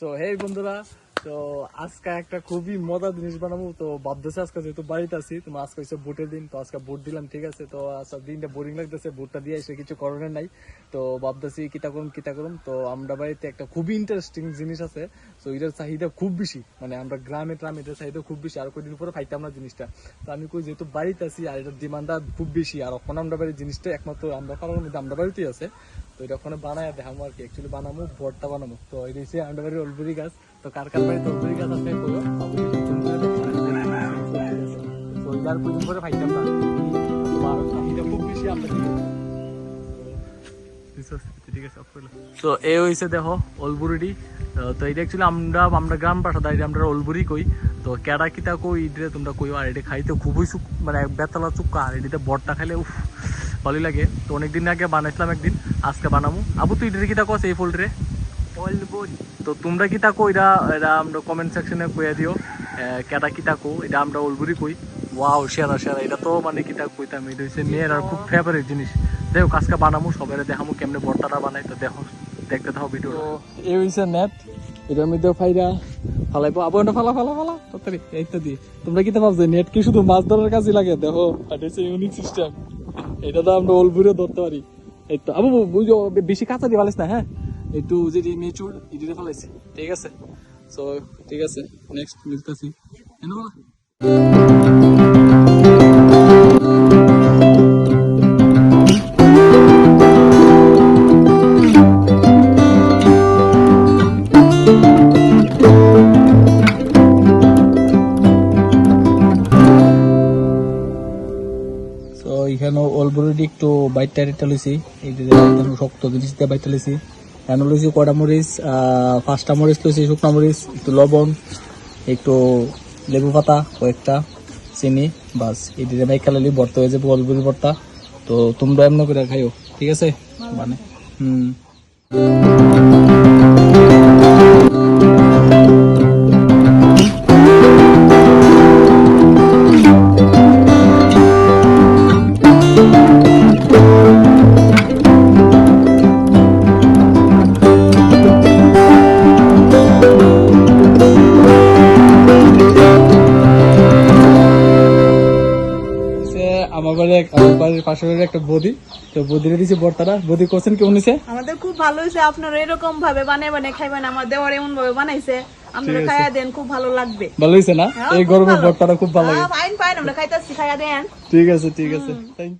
So hey বন্ধুরা। তো আজকে একটা খুবই মজার জিনিস বানাবো। তো ভাবতেছে আজকে যেহেতু বাড়িতে আছি তোমার আজকে হচ্ছে ভোটের দিন, তো আজকে ভোট দিলাম, ঠিক আছে? তো আজকে দিনটা বোরিং লাগতেছে, ভোটটা দিয়ে এসে কিছু করণের নাই। তো ভাবতেছি কিতা করুম কিতা করুম। তো আমরা বাড়িতে একটা খুবই ইন্টারেস্টিং জিনিস আছে। তো এটার চাহিদা খুব বেশি। মানে আমরা গ্রামে ট্রামে এটার চাহিদা খুব বেশি। আর কদিন পরে পাইতাম না জিনিসটা। তো আমি কই, যেহেতু বাড়িতে আছি আর এটার ডিমান্ডটা খুব বেশি, আর এখন আমরা বাড়ির জিনিসটা একমাত্র আমরা মধ্যে আমরা বাড়িতেই আছে। তো এটা ওখানে বানায় দেখাবো আর কি। অ্যাকচুয়ালি বানাবো, ভর্তা বানাবো। তো এটা হচ্ছে আমরা বাড়ির গাছ। তো কার কার বাড়িতে গাছ আছে কইও অবশ্যই comment করে পাইতাম না তো দেখো অলবুরিডি তো এটা আমরা আমরা গ্রাম দাঁড়িয়ে আমরা কই। তো কেডা কিতা কই তোমরা কইও। আর এটা খাইতে খুবই মানে বেতলা চুক্কা। আর এটাতে বটটা খাইলে উফ। ভালোই লাগে। তো অনেকদিন আগে বানাইছিলাম একদিন, আজকে বানাবো। আবু, তুই কিতা কস এই ফোল্ডরে তো তোমরা কো এটা এটা আমরা কমেন্ট সেকশনে কইয়া দিও। কেটা কো এটা আমরা অলবুরি কই। ওয়াও সেরা সেরা। এটা তো মানে কি কিতা কইতাম? এটা হচ্ছে মেয়ের আর খুব ফেভারিট জিনিস। দেখো কাজকা বানামু সবাই দেখামু কেমনে বর্তাটা বানাই তো দেখো, দেখতে থাকো ভিডিও এই হইছে নেট এটার মধ্যে ফাইরা ফালাইবো। আবার না ফালা ফালা ফালা। তাড়াতাড়ি তো দি তোমরা কি তো ভাবছ নেট কি শুধু মাছ ধরার কাজে লাগে? দেখো, এটা হচ্ছে ইউনিক সিস্টেম এটা তো আমরা অলবুরে ধরতে পারি। এই তো, আবু বুঝো বেশি কাঁচা দিয়ে না হ্যাঁ? একটু যেটি মেচুর ইডিটা ফেলাইছে। ঠিক আছে? সো ঠিক আছে নেক্সট মিলতেছি এনে এখানে অলরেডি একটু বাইট টাইটটা লইছি? এই শক্ত জিনিস দিয়ে বাইটটা লইছি। এখানে লইছি? কড়া মরিচ? পাঁচটা মরিচ লইছি, শুকনা মরিচ, একটু লবণ, একটু লেবু পাতা, কয়েকটা চিনি, বাস। এই দিয়ে মাইক খালালি ভর্তা হয়ে যাবে অলবুরি ভর্তা। তো তোমরা এমন করে খাইও, ঠিক আছে? মানে হুম। আমার বাড়ির এক- আমার বাড়ির পাশের বাড়ির একটা বদি। তো বদিরে দিছি ভর্তাটা বদি করছেন কেমন নিছে আমাদের খুব ভালো হয়েছে। আপনারা এরকম ভাবে বানিয়ে বানিয়ে খাইবেন আমার দেওয়ার এমন ভাবে বানাইছে। আপনারা খাইয়া দেন খুব ভালো লাগবে। ভালো হয়েছে না? হ্যাঁ, এই খুব ভালো। ভর্তাটা খুব ভালো লাগে আহ, পাইন পাইন আমরা খাইতেছি খাইয়া দেন। ঠিক আছে ঠিক আছে। Thank you